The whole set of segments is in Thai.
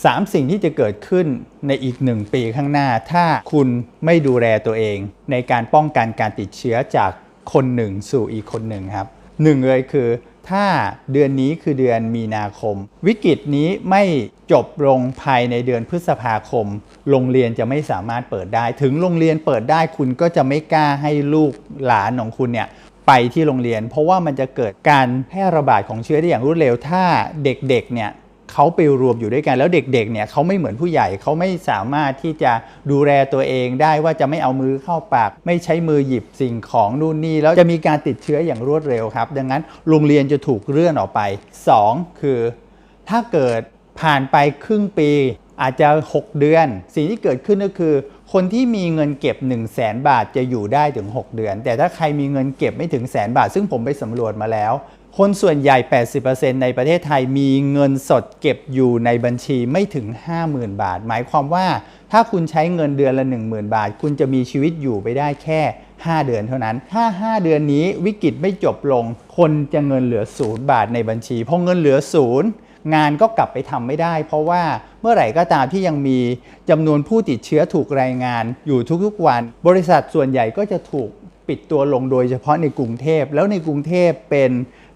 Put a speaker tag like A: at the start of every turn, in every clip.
A: 3 สิ่งที่จะเกิดขึ้นในอีก 1 ปีข้างหน้า ถ้าคุณไม่ดูแลตัวเอง ในการป้องกันการติดเชื้อจากคนหนึ่งสู่อีกคนหนึ่งครับหนึ่งเลยคือ ถ้าเดือนนี้คือเดือนมีนาคม วิกฤตนี้ไม่จบลงภายในเดือนพฤษภาคม โรงเรียนจะไม่สามารถเปิดได้ ถึงโรงเรียนเปิดได้คุณก็จะไม่กล้าให้ลูกหลานของคุณเนี่ยไปที่โรงเรียน เพราะว่ามันจะเกิดการแพร่ระบาดของเชื้อได้อย่างรวดเร็ว ถ้าเด็กๆเนี่ย เขาไปรวมอยู่ด้วยกันแล้วเด็กๆเนี่ยเขาไม่เหมือนผู้ใหญ่เขาไม่สามารถที่จะดูแลตัวเองได้ว่าจะไม่เอามือเข้าปาก ไม่ใช้มือหยิบสิ่งของนู่นนี่แล้วจะมีการติดเชื้ออย่างรวดเร็วครับ ดังนั้นโรงเรียนจะถูกเลื่อนออกไป 2 คือ ถ้าเกิดผ่านไปครึ่งปี อาจจะ 6 เดือน สิ่งที่เกิดขึ้นก็คือ คนที่มีเงินเก็บ 1 0 0 0 0แบาทจะอยู่ได้ถึง 6 เดือน แต่ถ้าใครมีเงินเก็บไม่ถึงแสนบาท ซึ่งผมไปสำรวจมาแล้ว คนส่วนใหญ่ 80%ในประเทศไทยมีเงินสดเก็บอยู่ในบัญชีไม่ถึง 50,000 บาท หมายความว่าถ้าคุณใช้เงินเดือนละ 10,000 บาท คุณจะมีชีวิตอยู่ไปได้แค่ 5 เดือนเท่านั้น ถ้า 5 เดือนนี้วิกฤตไม่จบลง คนจะเงินเหลือศูนย์บาทในบัญชีพอเงินเหลือศูนย์งานก็กลับไปทำไม่ได้ เพราะว่าเมื่อไหร่ก็ตามที่ยังมีจำนวนผู้ติดเชื้อถูกรายงานอยู่ทุกๆวัน บริษัทส่วนใหญ่ก็จะถูกปิดตัวลงโดยเฉพาะในกรุงเทพแล้วในกรุงเทพเป็น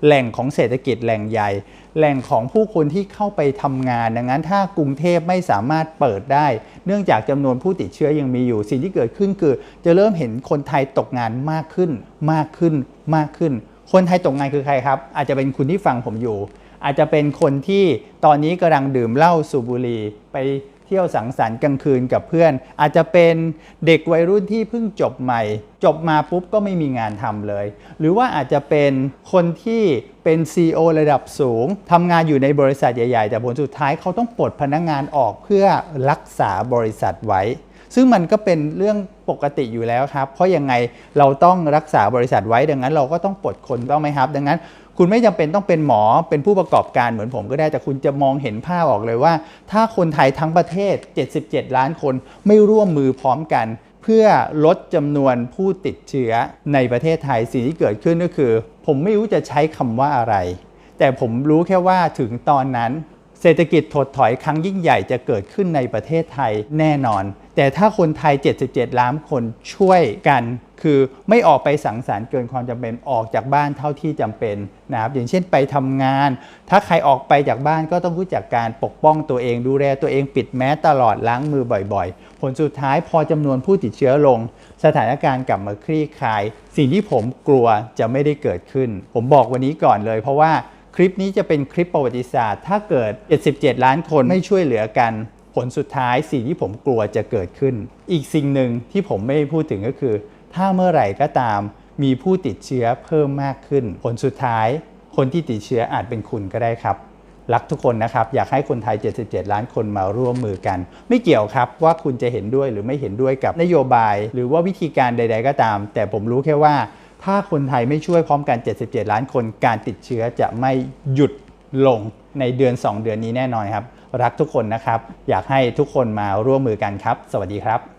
A: แหล่งของเศรษฐกิจแหล่งใหญ่ แหล่งของผู้คนที่เข้าไปทำงาน ดังนั้นถ้ากรุงเทพไม่สามารถเปิดได้ เนื่องจากจำนวนผู้ติดเชื้อยังมีอยู่ สิ่งที่เกิดขึ้นคือ จะเริ่มเห็นคนไทยตกงานมากขึ้น มากขึ้น มากขึ้น คนไทยตกงานคือใครครับ อาจจะเป็นคุณที่ฟังผมอยู่ อาจจะเป็นคนที่ตอนนี้กำลังดื่มเหล้าสูบบุหรี่ไป เที่ยวสังสรรค์กลางคืนกับเพื่อน อาจจะเป็นเด็กวัยรุ่นที่เพิ่งจบใหม่ จบมาปุ๊บก็ไม่มีงานทำเลย หรือว่าอาจจะเป็นคนที่เป็น CEO ระดับสูงทำงานอยู่ในบริษัทใหญ่ ๆ แต่ผลสุดท้ายเขาต้องปลดพนักงานออกเพื่อรักษาบริษัทไว้ ซึ่งมันก็เป็นเรื่องปกติอยู่แล้วครับ เพราะยังไงเราต้องรักษาบริษัทไว้ดังนั้นเราก็ต้องปลดคนต้องไหมครับ ดังนั้น คุณไม่จำเป็นต้องเป็นหมอเป็นผู้ประกอบการเหมือนผมก็ได้แต่คุณจะมองเห็นภาพออกเลยว่า ถ้าคนไทยทั้งประเทศ 77 ล้านคนไม่ร่วมมือพร้อมกันเพื่อลดจำนวนผู้ติดเชื้อในประเทศไทยสิ่งที่เกิดขึ้นก็คือ ผมไม่รู้จะใช้คำว่าอะไร แต่ผมรู้แค่ว่าถึงตอนนั้น เศรษฐกิจถดถอยครั้งยิ่งใหญ่จะเกิดขึ้นในประเทศไทยแน่นอน แต่ถ้าคนไทย 77 ล้านคนช่วยกัน คือไม่ออกไปสังสรรค์เกินความจำเป็นออกจากบ้านเท่าที่จำเป็นนะครับอย่างเช่นไปทำงาน ถ้าใครออกไปจากบ้านก็ต้องรู้จักการปกป้องตัวเองดูแลตัวเองปิดแมสตลอดล้างมือบ่อยๆ ผลสุดท้ายพอจำนวนผู้ติดเชื้อลง สถานการณ์กลับมาคลี่คลาย สิ่งที่ผมกลัวจะไม่ได้เกิดขึ้น ผมบอกวันนี้ก่อนเลย เพราะว่า คลิปนี้จะเป็นคลิปประวัติศาสตร์ ถ้าเกิด 77 ล้านคนไม่ช่วยเหลือกัน ผลสุดท้ายสิ่งที่ผมกลัวจะเกิดขึ้น อีกสิ่งหนึ่งที่ผมไม่พูดถึงก็คือ ถ้าเมื่อไหร่ก็ตาม มีผู้ติดเชื้อเพิ่มมากขึ้น ผลสุดท้าย คนที่ติดเชื้ออาจเป็นคุณก็ได้ครับรักทุกคนนะครับ อยากให้คนไทย 77 ล้านคนมาร่วมมือกัน ไม่เกี่ยวครับว่าคุณจะเห็นด้วยหรือไม่เห็นด้วยกับนโยบาย หรือว่าวิธีการใด ๆ ก็ตาม แต่ผมรู้แค่ว่า ถ้าคนไทยไม่ช่วยพร้อมกัน 77 ล้านคนการติดเชื้อจะไม่หยุดลงในเดือน 2 เดือนนี้แน่นอนครับ รักทุกคนนะครับ อยากให้ทุกคนมาร่วมมือกันครับ สวัสดีครับ